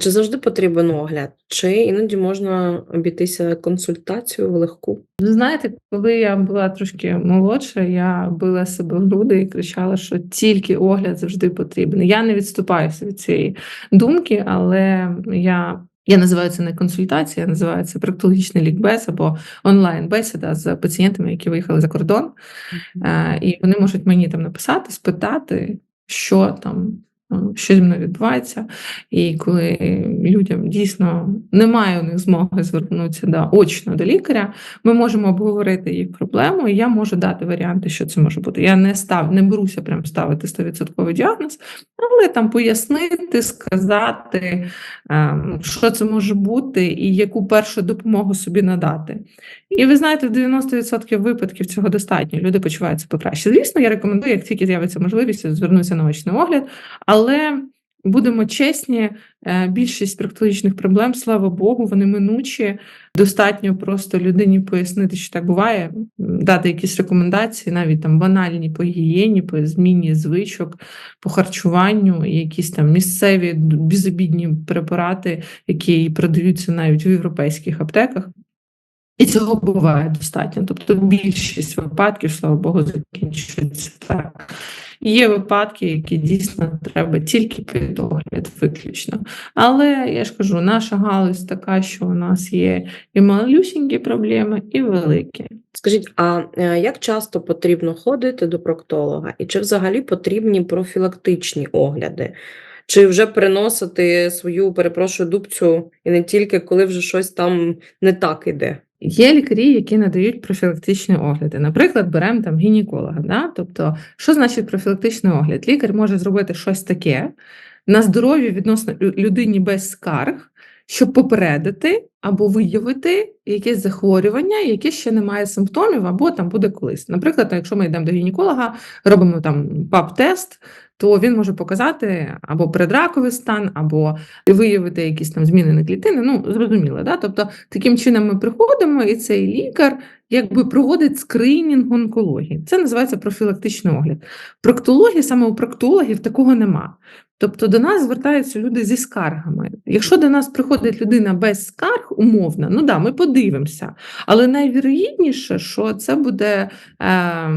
Чи завжди потрібен огляд, чи іноді можна обійтися консультацією в легку? Ви знаєте, коли я була трошки молодша, я била себе в груди і кричала, що тільки огляд завжди потрібен. Я не відступаюся від цієї думки, але я. Я називаю це не консультація, я називаю це проктологічний лікбез або онлайн-бесіда з пацієнтами, які виїхали за кордон. Е, І вони можуть мені там написати, спитати, що там що зі мною відбувається, і коли людям дійсно немає у них змоги звернутися да, очно до лікаря, ми можемо обговорити їх проблему, і я можу дати варіанти, що це може бути. Я не став, не беруся прям ставити 100% діагноз, але там пояснити, сказати, ем, що це може бути, і яку першу допомогу собі надати. І ви знаєте, в 90% випадків цього достатньо. Люди почуваються покраще. Звісно, я рекомендую, як тільки з'явиться можливість, звернутися на очний огляд. Але будемо чесні, е, більшість проктологічних проблем, слава Богу, вони минучі. Достатньо просто людині пояснити, що так буває, дати якісь рекомендації, навіть там банальні по гігієні, по зміні звичок, по харчуванню, якісь там місцеві безобідні препарати, які продаються навіть в європейських аптеках. І цього буває достатньо. Тобто більшість випадків, слава Богу, закінчується так. Є випадки, які дійсно треба тільки під огляд, виключно. Але я ж кажу, наша галузь така, що у нас є і малюсінькі проблеми, і великі. Скажіть, а е, як часто потрібно ходити до проктолога, і чи взагалі потрібні профілактичні огляди? Чи вже приносити свою, перепрошую, дубцю і не тільки коли вже щось там не так іде? Є лікарі, які надають профілактичні огляди. Наприклад, беремо там гінеколога. Да? Тобто, що значить профілактичний огляд? Лікар може зробити щось таке на здоров'я відносно людині без скарг, щоб попередити або виявити якесь захворювання, яке ще не має симптомів, або там буде колись. Наприклад, якщо ми йдемо до гінеколога, робимо там ПАП-тест, то він може показати або предраковий стан, або виявити якісь там зміни клітини. Ну, зрозуміло, да? Тобто таким чином ми приходимо, і цей лікар якби проводить скринінг онкології. Це називається профілактичний огляд. В проктології, саме у проктологів такого нема. Тобто до нас звертаються люди зі скаргами. Якщо до нас приходить людина без скарг, умовно, ну да, ми подивимося. Але найвірогідніше, що це буде е,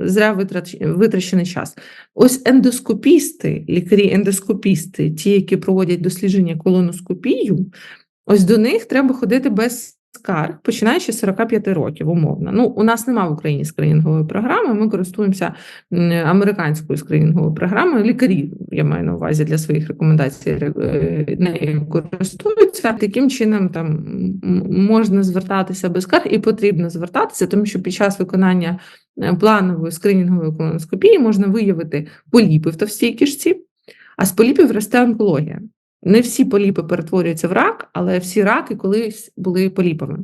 зря витрачений час. Ось ендоскопісти, лікарі-ендоскопісти, ті, які проводять дослідження колоноскопію, ось до них треба ходити без скарг, починаючи з 45 років, умовно. Ну, у нас немає в Україні скринінгової програми. Ми користуємося американською скринінговою програмою. Лікарі, я маю на увазі для своїх рекомендацій, е, нею користуються. Таким чином там можна звертатися без скарг і потрібно звертатися, тому що під час виконання е, планової скринінгової колоноскопії можна виявити поліпи в товстій кишці, а з поліпів росте онкологія. Не всі поліпи перетворюються в рак, але всі раки колись були поліпами.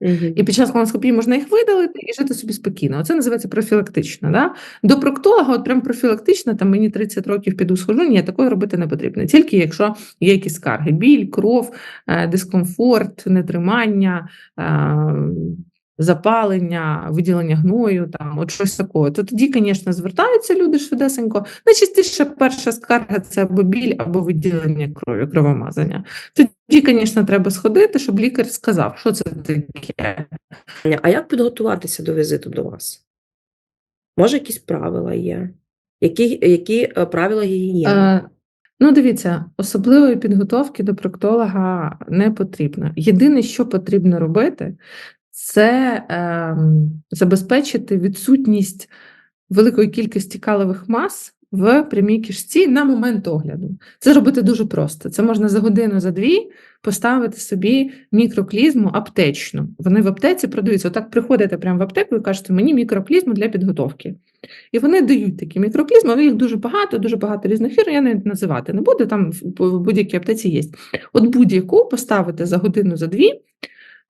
Угу. І під час колоноскопії можна їх видалити і жити собі спокійно. Це називається профілактично. Да? До проктолога, от прям профілактично, там мені 30 років піду схожу, ні, такої робити не потрібно. Тільки якщо є якісь скарги: біль, кров, е, дискомфорт, нетримання, е, запалення, виділення гною, там от щось такого. То тоді, звісно, звертаються люди швидесенько. Найчастіше перша скарга це або біль, або виділення крові, кровомазання. Тоді, звісно, треба сходити, щоб лікар сказав, що це таке. А як підготуватися до візиту до вас? Може, якісь правила є? Які які е, правила гігієни? Е, Ну, дивіться, особливої підготовки до проктолога не потрібно. Єдине, що потрібно робити, це е, забезпечити відсутність великої кількості калових мас в прямій кишці на момент огляду. Це робити дуже просто. Це можна за годину, за дві поставити собі мікроклізму аптечну. Вони в аптеці продаються. Отак приходите прямо в аптеку і кажете, мені мікроклізму для підготовки. І вони дають такі мікроклізми, але їх дуже багато, дуже багато різних фір, я навіть називати не буду, там в будь-якій аптеці є. От будь-яку поставити за годину, за дві.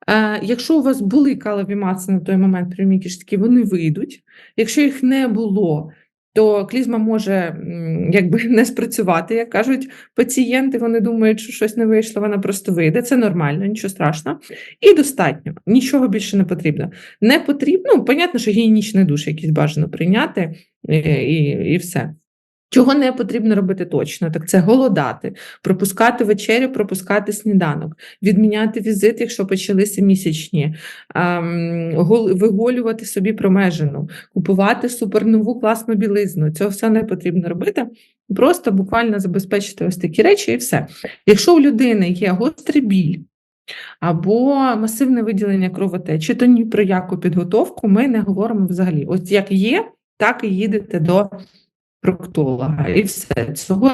Е, якщо у вас були калові маси на той момент прямі кишки, вони вийдуть. Якщо їх не було, то клізма може якби не спрацювати, як кажуть пацієнти. Вони думають, що щось не вийшло, вона просто вийде. Це нормально, нічого страшного. І достатньо, нічого більше не потрібно. Не потрібно, ну, понятно, що гігієнічний душ якийсь бажано прийняти і, і, і все. Чого не потрібно робити точно, так це голодати, пропускати вечерю, пропускати сніданок, відміняти візит, якщо почалися місячні, ем, виголювати собі промежину, купувати супернову класну білизну. Цього все не потрібно робити. Просто буквально забезпечити ось такі речі і все. Якщо у людини є гострий біль або масивне виділення кровотечі, то ні про яку підготовку ми не говоримо взагалі. Ось як є, так і їдете до проктолога. І все. Цього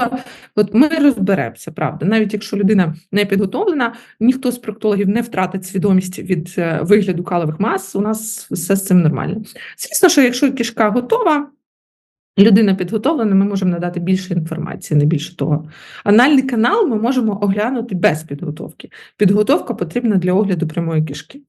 от ми розберемося, правда. Навіть якщо людина не підготовлена, ніхто з проктологів не втратить свідомість від е, вигляду калових мас. У нас все з цим нормально. Звісно, що якщо кишка готова, людина підготовлена, ми можемо надати більше інформації, не більше того. Анальний канал ми можемо оглянути без підготовки. Підготовка потрібна для огляду прямої кишки.